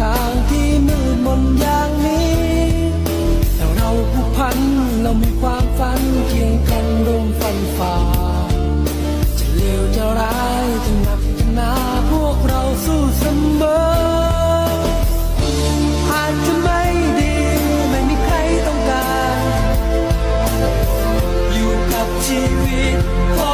ทางที่มืดมนอย่างนี้ แต่เราผู้พันเรามีความฝันเคียงกันร่วมฟันฝ่าจะเลวจะร้ายจะหนักจะหนาพวกเราสู้เสมออาจจะไม่ดีไม่มีใครต้องการ อยู่กับชีวิตพอ